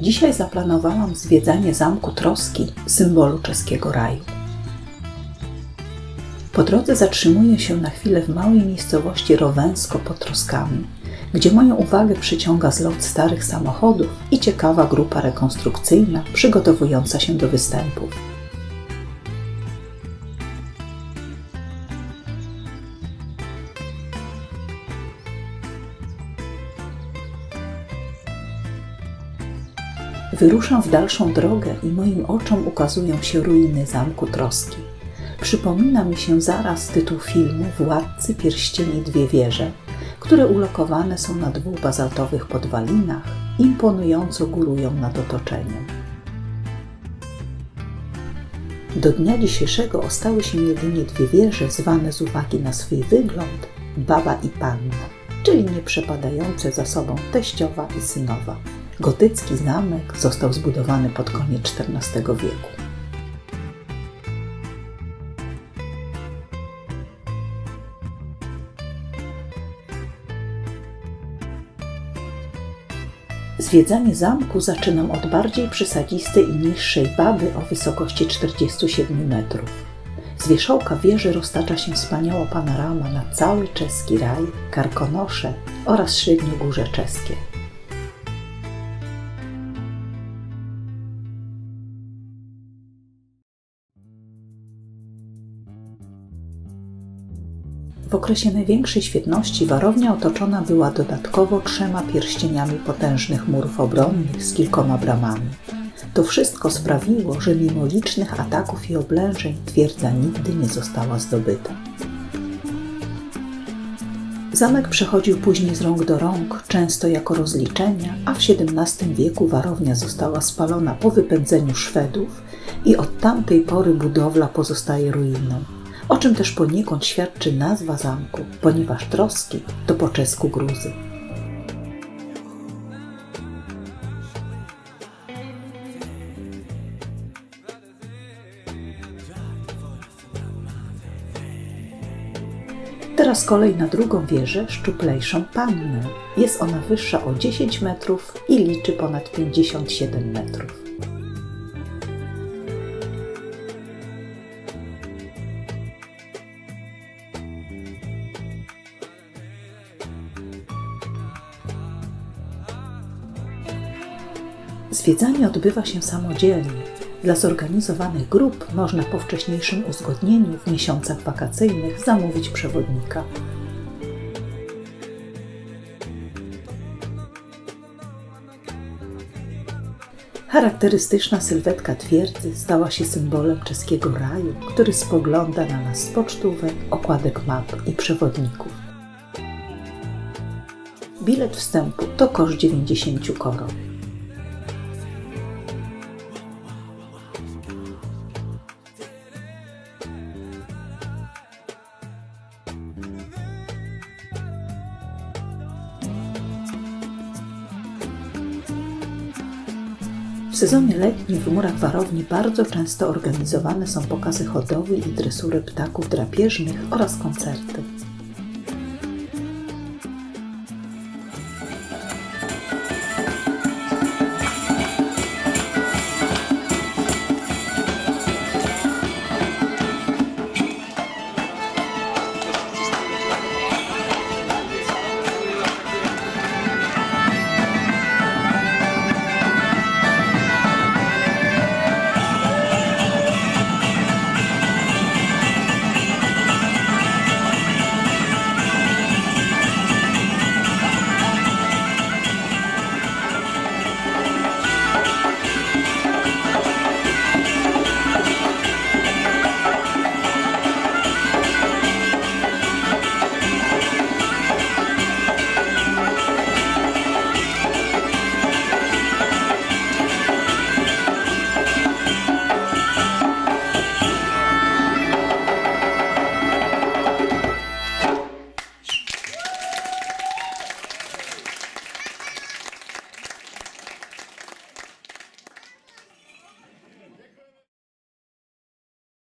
Dzisiaj zaplanowałam zwiedzanie zamku Troski, symbolu czeskiego raju. Po drodze zatrzymuję się na chwilę w małej miejscowości Rowensko pod Troskami, gdzie moją uwagę przyciąga zlot starych samochodów i ciekawa grupa rekonstrukcyjna przygotowująca się do występów. Wyruszam w dalszą drogę i moim oczom ukazują się ruiny zamku Troski. Przypomina mi się zaraz tytuł filmu Władcy Pierścieni Dwie Wieże, które ulokowane są na dwóch bazaltowych podwalinach, imponująco górują nad otoczeniem. Do dnia dzisiejszego ostały się jedynie dwie wieże, zwane z uwagi na swój wygląd baba i panna, czyli nie przepadające za sobą teściowa i synowa. Gotycki zamek został zbudowany pod koniec XIV wieku. Zwiedzanie zamku zaczynam od bardziej przysadzistej i niższej baby o wysokości 47 metrów. Z wierzchołka wieży roztacza się wspaniała panorama na cały czeski raj, Karkonosze oraz Średniogórze Czeskie. W okresie największej świetności warownia otoczona była dodatkowo trzema pierścieniami potężnych murów obronnych z kilkoma bramami. To wszystko sprawiło, że mimo licznych ataków i oblężeń twierdza nigdy nie została zdobyta. Zamek przechodził później z rąk do rąk, często jako rozliczenia, a w XVII wieku warownia została spalona po wypędzeniu Szwedów i od tamtej pory budowla pozostaje ruiną o czym też poniekąd świadczy nazwa zamku, ponieważ troski to po czesku gruzy. Teraz kolej na drugą wieżę, szczuplejszą pannę. Jest ona wyższa o 10 metrów i liczy ponad 57 metrów. Zwiedzanie odbywa się samodzielnie. Dla zorganizowanych grup można po wcześniejszym uzgodnieniu w miesiącach wakacyjnych zamówić przewodnika. Charakterystyczna sylwetka twierdzy stała się symbolem czeskiego raju, który spogląda na nas z pocztówek, okładek map i przewodników. Bilet wstępu to koszt 90 koron. Sezonie letnim w murach warowni bardzo często organizowane są pokazy hodowli i dresury ptaków drapieżnych oraz koncerty.